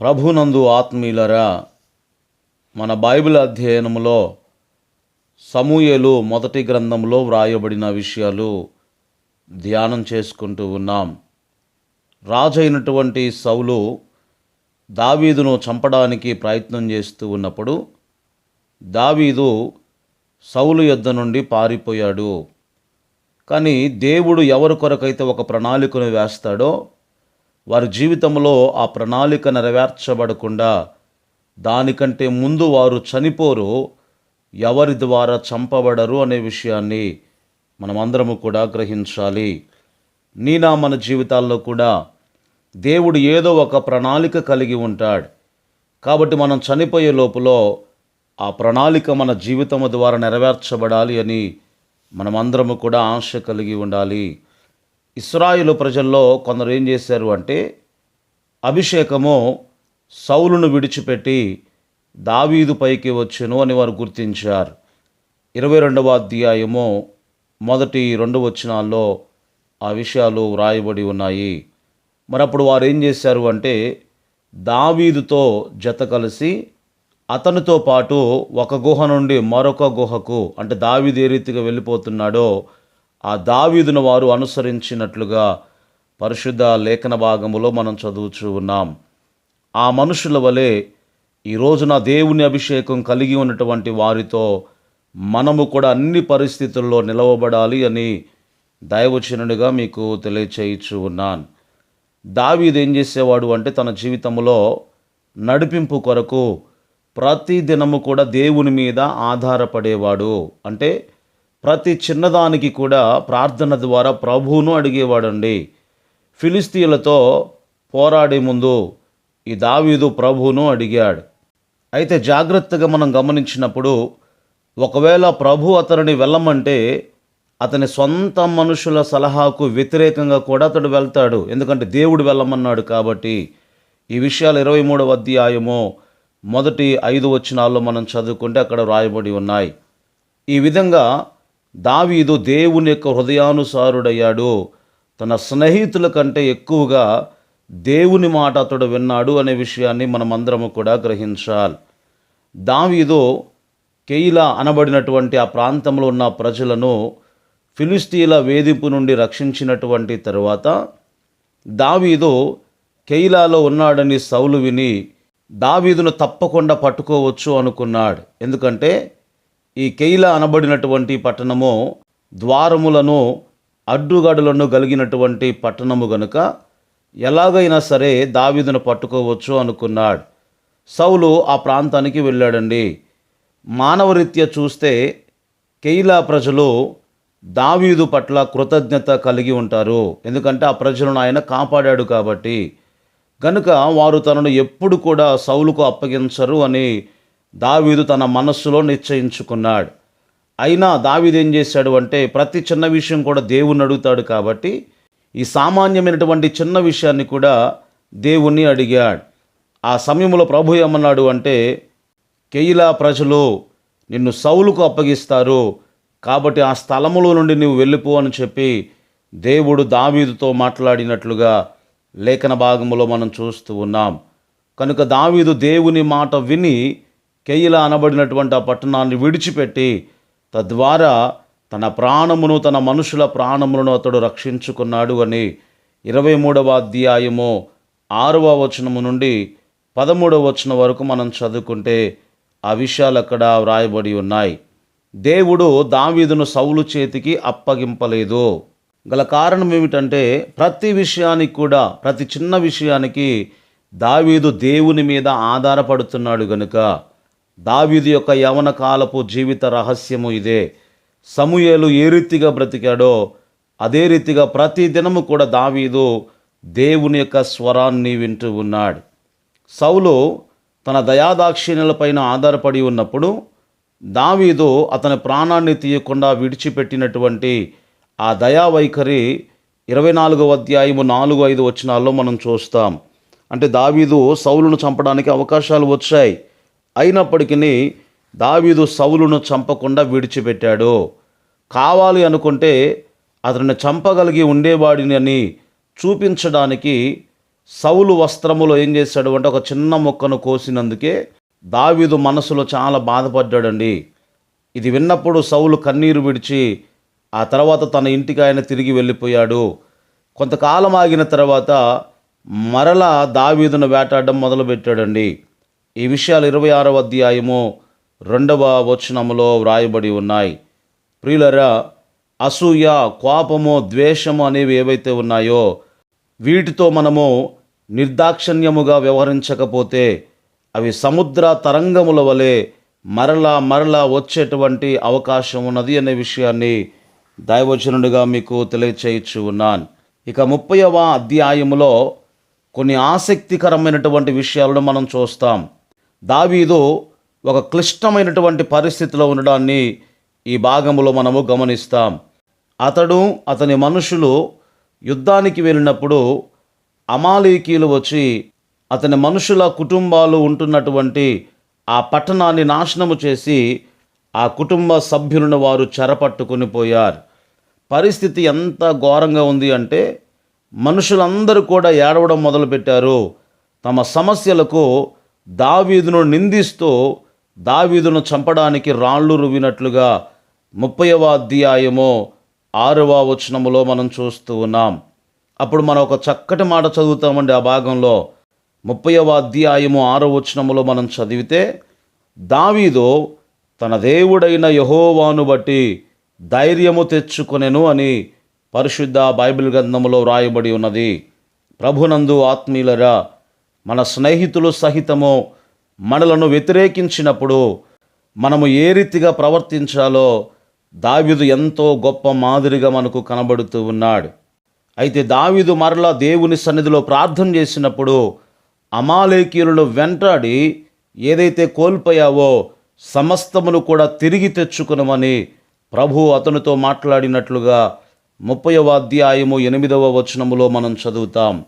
ప్రభునందు ఆత్మీయులరా మన బైబిల్ అధ్యయనములో సమూయేలు మొదటి గ్రంథంలో వ్రాయబడిన విషయాలు ధ్యానం చేసుకుంటూ ఉన్నాం. రాజైనటువంటి సౌలు దావీదును చంపడానికి ప్రయత్నం చేస్తూ ఉన్నప్పుడు దావీదు సౌలు యుద్ధ నుండి పారిపోయాడు. కానీ దేవుడు ఎవరి కొరకైతే ఒక ప్రణాళికను వేస్తాడో వారి జీవితంలో ఆ ప్రణాళిక నెరవేర్చబడకుండా దానికంటే ముందు వారు చనిపోరు ఎవరి ద్వారా చంపబడరు అనే విషయాన్ని మనమందరము కూడా గ్రహించాలి. నీనా మన జీవితాల్లో కూడా దేవుడు ఏదో ఒక ప్రణాళిక కలిగి ఉంటాడు. కాబట్టి మనం చనిపోయే లోపల ఆ ప్రణాళిక మన జీవితము ద్వారా నెరవేర్చబడాలి అని మనమందరము కూడా ఆశ కలిగి ఉండాలి. ఇస్రాయిలు ప్రజల్లో కొందరు ఏం చేశారు అంటే అభిషేకము సౌలును విడిచిపెట్టి దావీదు పైకి వచ్చును అని వారు గుర్తించారు. ఇరవై రెండవ అధ్యాయము మొదటి రెండు వచనాల్లో ఆ విషయాలు వ్రాయబడి ఉన్నాయి. మరి అప్పుడు వారు ఏం చేశారు అంటే దావీదుతో జత కలిసి అతనితో పాటు ఒక గుహ నుండి మరొక గుహకు అంటే దావీదు ఏ రీతిగా వెళ్ళిపోతున్నాడో ఆ దావీదును వారు అనుసరించినట్లుగా పరిశుద్ధ లేఖన భాగములో మనం చదువుచూ ఉన్నాం. ఆ మనుషుల వలె ఈ రోజున దేవుని అభిషేకం కలిగి ఉన్నటువంటి వారితో మనము కూడా అన్ని పరిస్థితుల్లో నిలవబడాలి అని దైవచనుడిగా మీకు తెలియచేయచ్చు ఉన్నాను. దావీదు ఏం చేసేవాడు అంటే తన జీవితంలో నడిపింపు కొరకు ప్రతి దినము కూడా దేవుని మీద ఆధారపడేవాడు. అంటే ప్రతి చిన్నదానికి కూడా ప్రార్థన ద్వారా ప్రభువును అడిగేవాడండి. ఫిలిస్తీన్లతో పోరాడే ముందు ఈ దావీదు ప్రభువును అడిగాడు. అయితే జాగ్రత్తగా మనం గమనించినప్పుడు ఒకవేళ ప్రభు అతనిని వెళ్ళమంటే అతని సొంత మనుషుల సలహాకు వ్యతిరేకంగా కూడా అతడు వెళ్తాడు. ఎందుకంటే దేవుడు వెళ్ళమన్నాడు కాబట్టి ఈ విషయాలు ఇరవై మూడవ అధ్యాయము మొదటి ఐదు వచనాల్లో మనం చదువుకుంటే అక్కడ వ్రాయబడి ఉన్నాయి. ఈ విధంగా దావీదు దేవుని యొక్క హృదయానుసారుడయ్యాడు. తన స్నేహితుల కంటే ఎక్కువగా దేవుని మాట అతడు విన్నాడు అనే విషయాన్ని మనమందరము కూడా గ్రహించాలి. దావీదు కెయిలా అనబడినటువంటి ఆ ప్రాంతంలో ఉన్న ప్రజలను ఫిలిస్తీన్ల వేధింపు నుండి రక్షించినటువంటి తరువాత దావీదు కెయిలాలో ఉన్నాడని సౌలు విని దావీదును తప్పకుండా పట్టుకోవచ్చు అనుకున్నాడు. ఎందుకంటే ఈ కెయిలా అనబడినటువంటి పట్టణము ద్వారములను అడ్డుగడులను కలిగినటువంటి పట్టణము గనుక ఎలాగైనా సరే దావీదును పట్టుకోవచ్చు అనుకున్నాడు. సౌలు ఆ ప్రాంతానికి వెళ్ళాడండి. మానవరీత్యా చూస్తే కెయిలా ప్రజలు దావీదు పట్ల కృతజ్ఞత కలిగి ఉంటారు. ఎందుకంటే ఆ ప్రజలను ఆయన కాపాడాడు కాబట్టి. కనుక వారు తనను ఎప్పుడు కూడా సౌలుకు అప్పగించరు అని దావీదు తన మనస్సులో నిశ్చయించుకున్నాడు. అయినా దావీదు ఏం చేశాడు అంటే ప్రతి చిన్న విషయం కూడా దేవుణ్ణి అడుగుతాడు కాబట్టి ఈ సామాన్యమైనటువంటి చిన్న విషయాన్ని కూడా దేవుణ్ణి అడిగాడు. ఆ సమయంలో ప్రభు ఏమన్నాడు అంటే కెయిలా ప్రజలు నిన్ను సౌలుకు అప్పగిస్తారు కాబట్టి ఆ స్థలములో నుండి నువ్వు వెళ్ళిపో అని చెప్పి దేవుడు దావీదుతో మాట్లాడినట్లుగా లేఖన భాగంలో మనం చూస్తూ ఉన్నాం. కనుక దావీదు దేవుని మాట విని కెయిలా అనబడినటువంటి ఆ పట్టణాన్ని విడిచిపెట్టి తద్వారా తన ప్రాణమును తన మనుషుల ప్రాణములను అతడు రక్షించుకున్నాడు అని ఇరవై మూడవ అధ్యాయము ఆరవ వచనము నుండి పదమూడవ వచనం వరకు మనం చదువుకుంటే ఆ విషయాలు అక్కడ వ్రాయబడి ఉన్నాయి. దేవుడు దావీదును సౌలు చేతికి అప్పగింపలేదు. గల కారణం ఏమిటంటే ప్రతి విషయానికి కూడా ప్రతి చిన్న విషయానికి దావీదు దేవుని మీద ఆధారపడుతున్నాడు గనుక. దావీదు యొక్క యవన కాలపు జీవిత రహస్యము ఇదే. సమూయేలు ఏ రీతిగా బ్రతికాడో అదే రీతిగా ప్రతి దినము కూడా దావీదు దేవుని యొక్క స్వరాన్ని వింటూ ఉన్నాడు. సౌలు తన దయాదాక్షిణ్యులపైన ఆధారపడి ఉన్నప్పుడు దావీదు అతని ప్రాణాన్ని తీయకుండా విడిచిపెట్టినటువంటి ఆ దయా వైఖరి ఇరవై నాలుగో అధ్యాయము నాలుగు ఐదు వచనాల్లో మనం చూస్తాం. అంటే దావీదు సౌలును చంపడానికి అవకాశాలు వచ్చాయి. అయినప్పటికీ దావీదు సౌలును చంపకుండా విడిచిపెట్టాడు. కావాలి అనుకుంటే అతన్ని చంపగలిగి ఉండేవాడిని అని చూపించడానికి సౌలు వస్త్రములో ఏం చేశాడు అంటే ఒక చిన్న మొక్కను కోసినందుకే దావీదు మనసులో చాలా బాధపడ్డాడండి. ఇది విన్నప్పుడు సౌలు కన్నీరు విడిచి ఆ తర్వాత తన ఇంటికి ఆయన తిరిగి వెళ్ళిపోయాడు. కొంతకాలం ఆగిన తర్వాత మరలా దావీదును వేటాడడం మొదలుపెట్టాడండి. ఈ విషయాలు ఇరవై ఆరవ అధ్యాయము రెండవ వచనములో వ్రాయబడి ఉన్నాయి. ప్రియులరా అసూయ కోపము ద్వేషము అనేవి ఏవైతే ఉన్నాయో వీటితో మనము నిర్దాక్షణ్యముగా వ్యవహరించకపోతే అవి సముద్ర తరంగముల వలె మరలా మరలా వచ్చేటువంటి అవకాశం ఉన్నది అనే విషయాన్ని దైవచనుడిగా మీకు తెలియచేయచ్చు ఉన్నాను. ఇక ముప్పైవ అధ్యాయములో కొన్ని ఆసక్తికరమైనటువంటి విషయాలను మనం చూస్తాం. దావీదు ఒక క్లిష్టమైనటువంటి పరిస్థితిలో ఉండడాన్ని ఈ భాగంలో మనము గమనిస్తాం. అతడు అతని మనుషులు యుద్ధానికి వెళ్ళినప్పుడు అమాలీకీలు వచ్చి అతని మనుషుల కుటుంబాలు ఉంటున్నటువంటి ఆ పట్టణాన్ని నాశనము చేసి ఆ కుటుంబ సభ్యులను వారు చెరపట్టుకుని పోయారు. పరిస్థితి ఎంత ఘోరంగా ఉంది అంటే మనుషులందరూ కూడా ఏడవడం మొదలుపెట్టారు. తమ సమస్యలకు దావీదును నిందిస్తూ దావీదును చంపడానికి రాళ్ళు రువినట్లుగా ముప్పైవ అధ్యాయము ఆరవ వచనములో మనం చూస్తూ ఉన్నాం. అప్పుడు మనం ఒక చక్కటి మాట చదువుతామండి ఆ భాగంలో. ముప్పైవ అధ్యాయము ఆరవ వచనములో మనం చదివితే దావీదు తన దేవుడైన యహోవాను బట్టి ధైర్యము తెచ్చుకొనెను అని పరిశుద్ధ బైబిల్ గ్రంథములో వ్రాయబడి ఉన్నది. ప్రభునందు ఆత్మీయులరా మన స్నేహితులు సహితము మనలను వ్యతిరేకించినప్పుడు మనము ఏ రీతిగా ప్రవర్తించాలో దావిదు ఎంతో గొప్ప మాదిరిగా మనకు కనబడుతూ ఉన్నాడు. అయితే దావిదు మరలా దేవుని సన్నిధిలో ప్రార్థన చేసినప్పుడు అమాలేకీయులను వెంటాడి ఏదైతే కోల్పోయావో సమస్తమును కూడా తిరిగి తెచ్చుకునమని ప్రభు అతనితో మాట్లాడినట్లుగా ముప్పైవ అధ్యాయము ఎనిమిదవ వచనములో మనం చదువుతాం.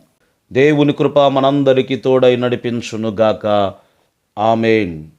దేవుని కృప మనందరికీ తోడై నడిపించునుగాక. ఆమెన్.